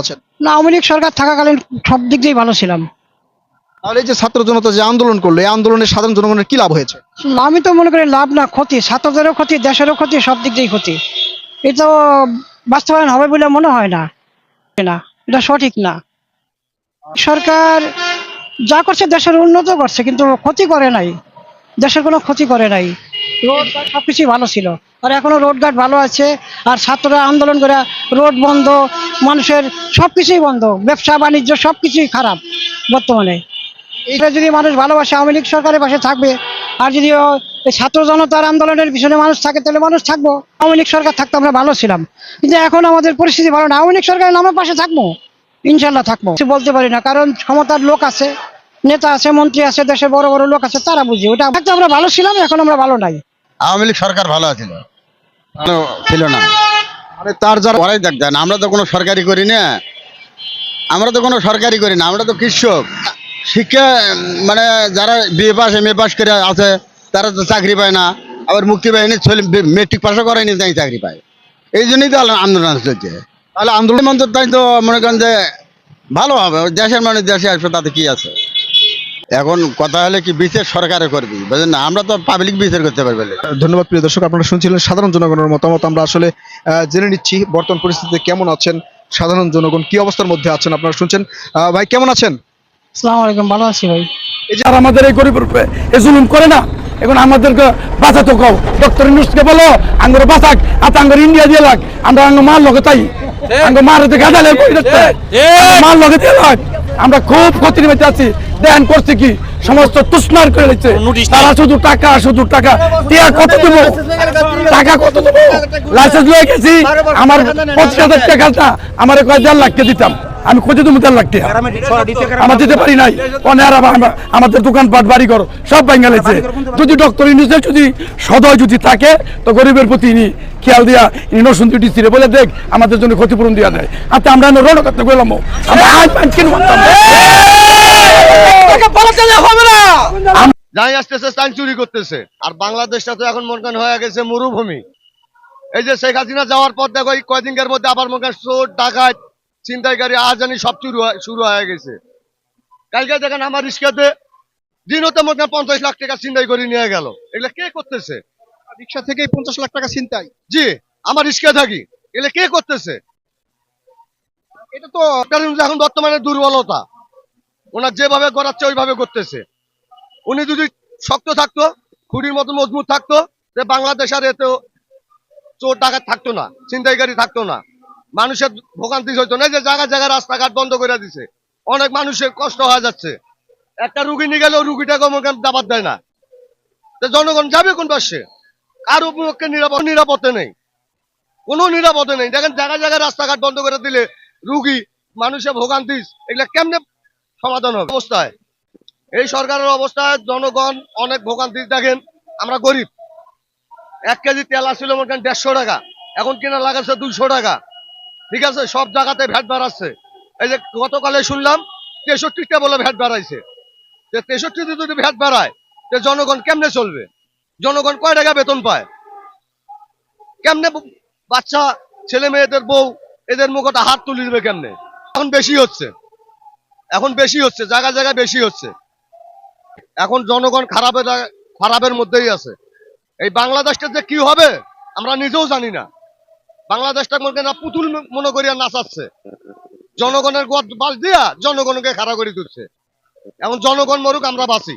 আছেন? না আওয়ামী লীগ সরকার থাকাকালীন সব দিক দিয়েই ভালো ছিলাম। তাহলে এই যে ছাত্র জনতা যে আন্দোলন করল এই আন্দোলনে সাধারণ জনগণের কি লাভ হয়েছে? আমি তো মনে করি লাভ না ক্ষতি। ছাত্রদেরও ক্ষতি দেশেরও ক্ষতি সব দিক দিয়েই ক্ষতি। এটা বাস্তবায়ন হবে বলে মনে হয় না। না এটা সঠিক না। সরকার যা করছে দেশের উন্নত করছে কিন্তু ক্ষতি করে নাই। দেশের কোনো ক্ষতি করে নাই। রোড ঘাট সব কিছুই ভালো ছিল। আর এখনও রোড ঘাট ভালো আছে। আর ছাত্ররা আন্দোলন করে রোড বন্ধ, মানুষের সব কিছুই বন্ধ, ব্যবসা, বাণিজ্য সব কিছুই খারাপ বর্তমানে। এটা যদি মানুষ ভালোবাসে, আওয়ামী লীগ সরকারের পাশে থাকবে, আর যদি ছাত্র জনতার আন্দোলনের পিছনে মানুষ থাকে, তাহলে মানুষ থাকব। আওয়ামী লীগ সরকার থাকতে আমরা ভালো ছিলাম। কিন্তু এখন আমাদের পরিস্থিতি ভালো না। আওয়ামী লীগ সরকারের নামের পাশে থাকব। ইনশাল্লাহ থাকব। কিছু বলতে পারি না, কারণ ক্ষমতার লোক আছে, নেতা আছে, মন্ত্রী আছে দেশের বড় বড় লোক আছে, তারা বুঝি। ওটা আমরা ভালো ছিলাম, এখন আমরা ভালো নাই। আওয়ামী লীগ সরকার ভালো ভালো ছিল না। মানে তার যারা ওরাই দেখতেন আমরা তো কোনো সরকারি করি না। আমরা তো কোনো সরকারি করি না, আমরা তো কৃষক। শিক্ষা মানে যারা BA pass M A pass করে আছে, তারা তো চাকরি পায় না। আবার মুক্তি বাহিনী মেট্রিক পাসও করেনি তাই চাকরি পায়। এই জন্যই তো আন্দোলন চলছে। তাহলে আন্দোলন আন্দোলন তাই তো মনে করেন যে ভালো হবে, দেশের মানুষ দেশে আসবে, তাতে কি আছে? এখন কথা হলে কি বিচার সরকারে করবি? বুঝলেন না? আমরা তো পাবলিক বিচার করতে পারবে ধন্যবাদ প্রিয় দর্শক আপনারা শুনছিলেন সাধারণ জনগণের মতামত। আমরা আসলে জেনে নিচ্ছি বর্তমান পরিস্থিতিতে কেমন আছেন সাধারণ জনগণ কি অবস্থার মধ্যে আছেন আপনারা শুনছেন? ভাই কেমন আছেন? আসসালামু আলাইকুম ভালো আছি ভাই। এই যে আর আমাদের এই গরিব উপরে এ জুলুম করে না এখন আমাদেরকে বাঁচাতে কও। ডক্টর ইউনুসকে বলো আঙ্গুর বাঁচাক আর আঙ্গুর ইন্ডিয়া দিয়ে লাগ। আমরা আঙ্গুর মার লগে তাই। আঙ্গুর মার হতে গাদালে মার লগে দিয়ে লাগ। আমরা খুব ক্ষতির মেতে আছি। দেন করছে কি? সমস্ত তুষ্ণার করে দিচ্ছে। তারা শুধু টাকা শুধু টাকা। টিয়া কত দেবো? টাকা কত দেবো? লাইসেন্স লয়ে গেছি। আমার পঁচিশ হাজার টাকাটা আমার কয় দেড় লাখকে দিতাম। আমি কোথায় তুমি লাখ টাকা আমার দিতে পারি নাই। অনেক আমাদের দোকানপাট বাড়ি ঘর সব ভেঙে লেছে যদি ডক্টর ইউনুসের যদি সদয় যদি থাকে তো গরিবের প্রতি ইনি খেয়াল দিয়া ইনি দুটি ছিঁড়ে বলে দেখ আমাদের জন্য ক্ষতিপূরণ দিয়া দেয়। আচ্ছা আমরা রণ করতে গেলাম। আমরা কিনে যাই আসতেছে তাই চুরি করতেছে। আর বাংলাদেশটা তো এখন মনে করেন হয়ে গেছে মরুভূমি। এই যে শেখ হাসিনা যাওয়ার পর দেখো এই কয়দিনের মধ্যে আবার মনে চোর ডাকাত ছিনতাইকারী আজানি সব শুরু শুরু হয়ে গেছে। কালকে দেখেন আমার রিক্সাতে দিনতে মনে করেন পঞ্চাশ লাখ টাকা ছিনতাই করে নিয়ে গেল। এগুলা কে করতেছে? রিক্সা থেকেই পঞ্চাশ লাখ টাকা চিন্তাই জি আমার রিক্সা থাকি। এগুলা কে করতেছে? এটা তো এখন বর্তমানে দুর্বলতা। ওনার যেভাবে করাচ্ছে ওইভাবে করতেছে। উনি যদি শক্ত থাকতো খুঁড়ির মতো মজবুত থাকতো যে বাংলাদেশ আর এতেও চোর ডাকাত থাকতো না ছিনতাইকারী থাকতো না। মানুষের ভোগান্তি হইতো না যে জায়গা জায়গা রাস্তাঘাট বন্ধ করে দিছে। অনেক মানুষের কষ্ট হয়ে যাচ্ছে। একটা রুগী নিয়ে গেলেও রুগীটাকে মনে দাবাত দেয় না। জনগণ যাবে কোন পাশে? কার উপপক্ষে নিরাপদ নিরাপত্তা নেই? কোনো নিরাপদে নেই। দেখেন জায়গা জায়গায় রাস্তাঘাট বন্ধ করে দিলে রুগী, মানুষের ভোগান্তি, এগুলা কেমনে সমাধান হবে? অবস্থায়। এই সরকারের অবস্থায় জনগণ অনেক ভোগান্তি, দেখেন আমরা গরিব। এক কেজি তেল আসছিল মনে দেড়শো টাকা। এখন কিনা লাগাচ্ছে দুইশো টাকা। ঠিক আছে, সব জায়গাতে ভ্যাট বাড়াচ্ছে। এই যে গতকালে শুনলাম তেষট্টিটা বলে ভ্যাট বাড়াইছে। যে তেষট্টিতে যদি ভ্যাট বাড়ায়, যে জনগণ কেমনে চলবে? জনগণ কয় টাকা বেতন পায়? কেমনে বাচ্চা, ছেলে মেয়েদের বউ, এদের মুখটা হাত তুলে দেবে কেমনে? এখন বেশি হচ্ছে। এখন বেশি হচ্ছে জায়গা জায়গায় বেশি হচ্ছে। এখন জনগণ খারাপের খারাপের মধ্যেই আছে। এই বাংলাদেশটা যে কি হবে, আমরা নিজেও জানি না। বাংলাদেশটা মনে করেন পুতুল মনে করিয়া নাচাচ্ছে। জনগণের গদ বাস দিয়া জনগণকে খাড়া করে তুলছে এখন জনগণ মরুক, আমরা বাঁচি।